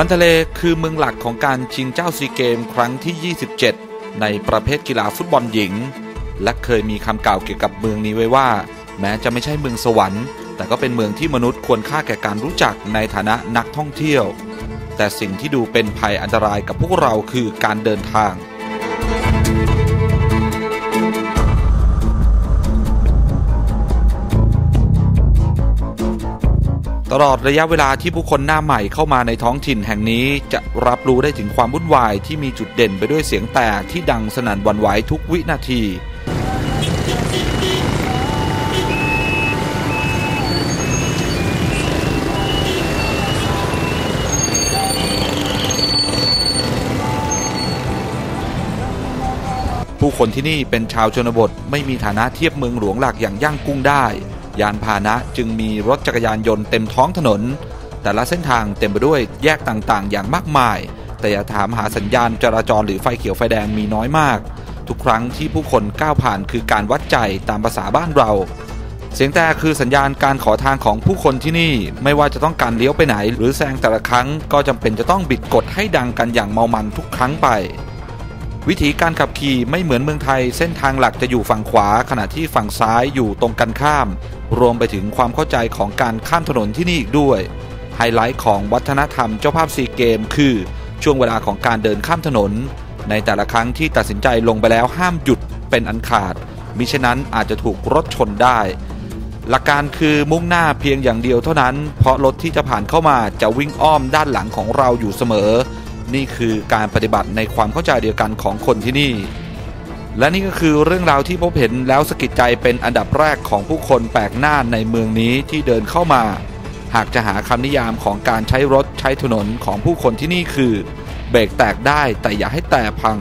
มันทะเลคือเมืองหลักของการชิงเจ้าซีเกมครั้งที่ 27 ในประเภทกีฬาฟุตบอลหญิง และเคยมีคำกล่าวเกี่ยวกับเมืองนี้ไว้ว่า แม้จะไม่ใช่เมืองสวรรค์ แต่ก็เป็นเมืองที่มนุษย์ควรค่าแก่การรู้จักในฐานะนักท่องเที่ยว แต่สิ่งที่ดูเป็นภัยอันตรายกับพวกเราคือการเดินทาง ตลอดระยะเวลาที่ผู้คนหน้าใหม่เข้ามาในท้องถิ่นแห่งนี้จะรับรู้ได้ถึงความวุ่นวายที่มีจุดเด่นไปด้วยเสียงแตกที่ดังสนั่นวันไหวทุกวินาที ผู้คนที่นี่เป็นชาวชนบทไม่มีฐานะเทียบเมืองหลวงหลักอย่างย่างกุ้งได้ ยานพาหนะจึงมีรถจักรยานยนต์เต็มท้องถนน แต่ละเส้นทางเต็มไปด้วยแยกต่างๆ อย่างมากมาย แต่อย่าถามหาสัญญาณจราจรหรือไฟเขียวไฟแดงมีน้อยมาก ทุกครั้งที่ผู้คนก้าวผ่านคือการวัดใจตามภาษาบ้านเรา เสียงแต่คือสัญญาณการขอทางของผู้คนที่นี่ ไม่ว่าจะต้องการเลี้ยวไปไหน หรือแซงแต่ละครั้งก็จำเป็นจะต้องบิดกดให้ดังกันอย่างเมามันทุกครั้งไป วิธีการขับขี่ไม่เหมือนเมืองไทย เส้นทางหลักจะอยู่ฝั่งขวา ขณะที่ฝั่งซ้ายอยู่ตรงกันข้าม รวมไปถึงความเข้าใจของการข้ามถนนที่นี่อีกด้วย ไฮไลท์ของวัฒนธรรมเจ้าภาพซีเกม คือช่วงเวลาของการเดินข้ามถนน ในแต่ละครั้งที่ตัดสินใจลงไปแล้วห้ามหยุดเป็นอันขาด มิฉะนั้นอาจจะถูกรถชนได้ หลักการคือมุ่งหน้าเพียงอย่างเดียวเท่านั้น เพราะรถที่จะผ่านเข้ามาจะวิ่งอ้อมด้านหลังของเราอยู่เสมอ นี่คือการปฏิบัติในความเข้าใจเดียวกันของคนที่นี่ และนี่ก็คือเรื่องราวที่พบเห็นแล้วสะกิดใจเป็นอันดับแรกของผู้คนแปลกหน้าในเมืองนี้ที่เดินเข้ามา หากจะหาคำนิยามของการใช้รถใช้ถนนของผู้คนที่นี่คือ เบรกแตกได้แต่อย่าให้แต่พัง